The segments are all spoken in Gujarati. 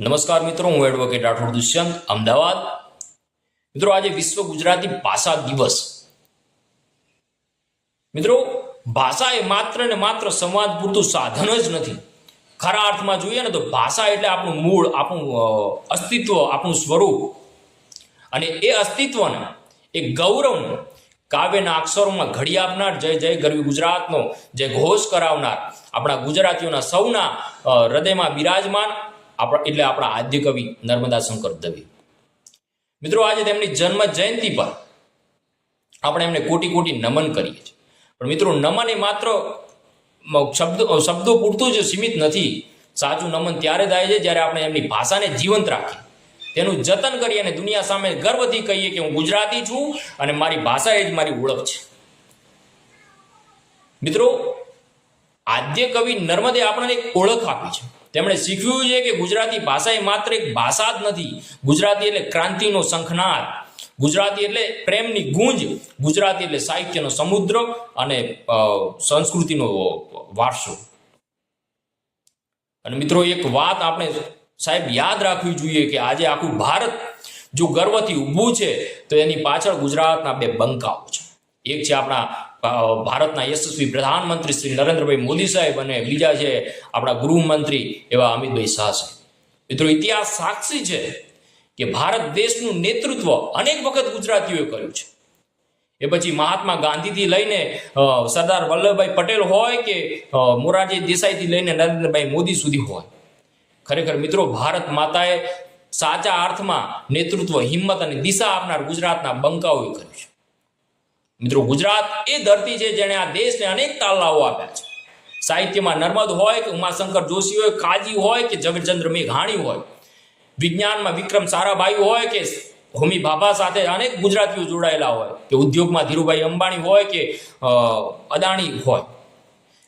નમસ્કાર મિત્રો, હું એડવોકેટ રાઠોડ દુષ્યંત, અમદાવાદ. મિત્રો, આજે વિશ્વ ગુજરાતી ભાષા દિવસ. મિત્રો, ભાષા એ માત્ર ને માત્ર સંવાદ પૂરતું સાધન જ નથી. ખરા અર્થમાં જોઈએ ને તો ભાષા એટલે આપણું મૂળ, આપણું અસ્તિત્વ, આપણું સ્વરૂપ. અને એ અસ્તિત્વને, એ ગૌરવને કાવ્યના અક્ષરોમાં ઘડી આપનાર, જય જય ગરવી ગુજરાતનો જે ઘોષ કરાવનાર આપણા ગુજરાતીઓના સૌના હૃદયમાં બિરાજમાન આપણા એટલે આપણા આદ્ય કવિ નર્મદા શંકર દવે. મિત્રો, આજે તેમની જન્મ જયંતિ પર આપણે એમને કોટી કોટી નમન કરીએ છીએ. પણ મિત્રો, નમન એ માત્ર શબ્દ શબ્દો પૂરતું જ સીમિત નથી. સાચું નમન ત્યારે થાય છે જ્યારે આપણે એમની ભાષાને જીવંત રાખીએ. તેનું જતન કરીએ અને દુનિયા સામે ગર્વથી કહીએ કે હું ગુજરાતી છું અને મારી ભાષા એ જ મારી ઓળખ છે. મિત્રો આદ્ય કવિ નર્મદે આપણને એક ઓળખ આપી છે. તેમણે શીખવ્યું છે કે ગુજરાતી ભાષા એ માત્ર એક ભાષા જ નથી. ગુજરાતી એટલે ક્રાંતિનો શંખનાદ. ગુજરાતી એટલે પ્રેમની ગુંજ. ગુજરાતી એટલે સાહિત્યનો સમુદ્ર અને સંસ્કૃતિનો વારસો. અને મિત્રો એક વાત આપણે સાહેબ યાદ રાખવી જોઈએ કે આજે આખું ભારત જો ગર્વથી ઊભું છે, તો એની પાછળ ગુજરાતના બે બંકાઓ છે. એક છે આપણા ભારતના યશસ્વી પ્રધાનમંત્રી શ્રી નરેન્દ્રભાઈ મોદી સાહેબ અને બીજા છે આપણા ગૃહમંત્રી એવા અમિતભાઈ શાહ સાહેબ. મિત્રો, ઇતિહાસ સાક્ષી છે કે ભારત દેશનું નેતૃત્વ અનેક વખત ગુજરાતીઓએ કર્યું છે. એ પછી મહાત્મા ગાંધીથી લઈને સરદાર વલ્લભભાઈ પટેલ હોય કે મોરારજી દેસાઈથી લઈને નરેન્દ્રભાઈ મોદી સુધી હોય. ખરેખર મિત્રો, ભારત માતાએ સાચા અર્થમાં નેતૃત્વ, હિંમત અને દિશા આપનાર ગુજરાતના બંકાઓએ કર્યું છે. મિત્રો, ગુજરાત એ ધરતી છે જેણે આ દેશને અનેક તાલાઓ આપ્યા છે. સાહિત્યમાં નર્મદ હોય કે ઉમાશંકર જોશી હોય કાજી હોય કે ઝવેરચંદ્ર મેઘાણી હોય, વિજ્ઞાનમાં વિક્રમ સારાભાઈ હોય કે હોમી ભાભા સાથે અનેક ગુજરાતીઓ જોડાયેલા હોય, કે ઉદ્યોગમાં ધીરુભાઈ અંબાણી હોય કે અદાણી હોય.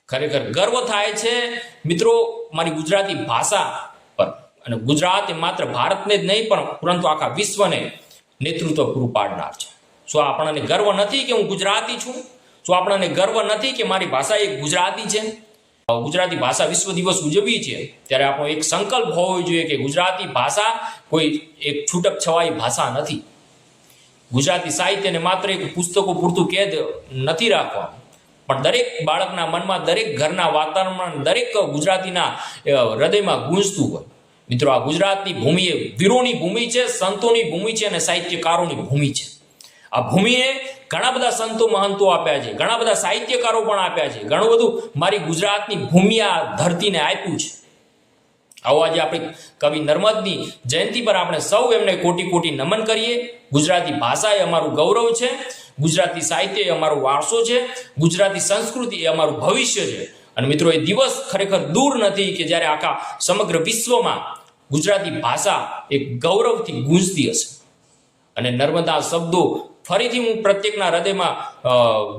ખરેખર ગર્વ થાય છે, મિત્રો, મારી ગુજરાતી ભાષા પર. અને ગુજરાત એ માત્ર ભારતને જ નહીં, પણ પરંતુ આખા વિશ્વને નેતૃત્વ પૂરું પાડનાર છે. શું આપણને ગર્વ નથી કે હું ગુજરાતી છું શું આપણને ગર્વ નથી કે મારી ભાષા એક ગુજરાતી છે ગુજરાતી ભાષા વિશ્વ દિવસ ઉજવીએ છીએ, ત્યારે આપણો એક સંકલ્પ હોવો જોઈએ કે ગુજરાતી ભાષા કોઈ એક છૂટક છવાઈ ભાષા નથી. ગુજરાતી સાહિત્યને માત્ર એક પુસ્તકો પૂરતું કેદ નથી રાખવાનું, પણ દરેક બાળકના મનમાં, દરેક ઘરના વાતાવરણમાં, દરેક ગુજરાતીના હૃદયમાં ગુંજતું હોય. મિત્રો, આ ગુજરાતની ભૂમિ એ વીરોની ભૂમિ છે, સંતોની ભૂમિ છે અને સાહિત્યકારોની ભૂમિ છે. આ ભૂમિએ ઘણા બધા સંતો મહંતો આપ્યા છે, ઘણા બધા સાહિત્યકારો પણ આપ્યા છે, ઘણું બધું મારી ગુજરાતની ભૂમિ આ ધરતીને આપ્યું છે. આવો આજે આપણી કવિ નર્મદની જયંતિ પર આપણે સૌ એમને કોટી કોટી નમન કરીએ. ગુજરાતી ભાષા એ અમારું ગૌરવ છે, ગુજરાતી સાહિત્ય એ અમારો વારસો છે, ગુજરાતી સંસ્કૃતિ એ અમારું ભવિષ્ય છે. અને મિત્રો, એ દિવસ ખરેખર દૂર નથી કે જ્યારે આખા સમગ્ર વિશ્વમાં ગુજરાતી ભાષા એક ગૌરવથી ગુંજતી હશે. અને નર્મદા શબ્દો ફરીથી હું પ્રત્યેકના હૃદયમાં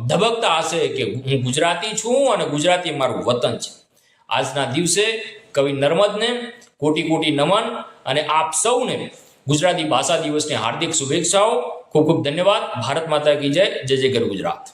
ધબકતા હશે કે હું ગુજરાતી છું અને ગુજરાતી મારું વતન છે. આજના દિવસે કવિ નર્મદને કોટી કોટી નમન અને આપ સૌને ગુજરાતી ભાષા દિવસની હાર્દિક શુભેચ્છાઓ. ખૂબ ખૂબ ધન્યવાદ. ભારત માતા કી જય. જય જય ગર ગુજરાત.